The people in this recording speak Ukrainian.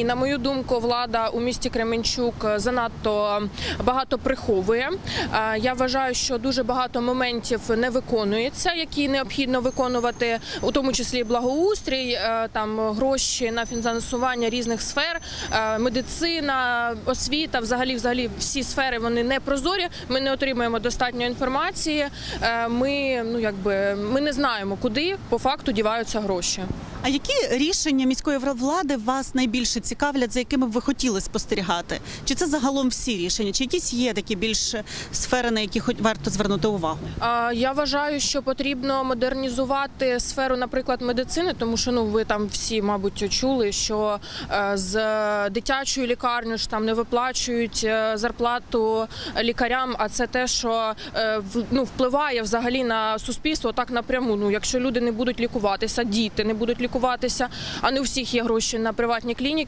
ні, на мою думку, влада у місті Кременчук занадто багато приховує. Е, Я вважаю, що дуже багато моментів не виконується, які необхідно виконувати, у тому числі благоустрій, е, там гроші на фінансування різних сфер, е, медицина, освіта, взагалі, взагалі всі сфери вони не прозорі. Ми не отримуємо достатньо інформації. Е, Ми ну якби ми не знаємо, куди по факту діваються гроші. А які рішення міської влади вас найбільше цікавлять, за якими б ви хотіли спостерігати? Чи це загалом всі рішення? Чи якісь є такі більш сфери, на які варто звернути увагу? Я вважаю, що потрібно модернізувати сферу, наприклад, медицини, тому що ну ви там всі, мабуть, чули, що е, з дитячою лікарнею ж там не виплачують е, зарплату лікарям. А це те, що е, ну, впливає взагалі на суспільство так напряму. Ну, якщо люди не будуть лікуватися, діти не будуть лікуватися, а не у всіх є гроші на приватні клініки.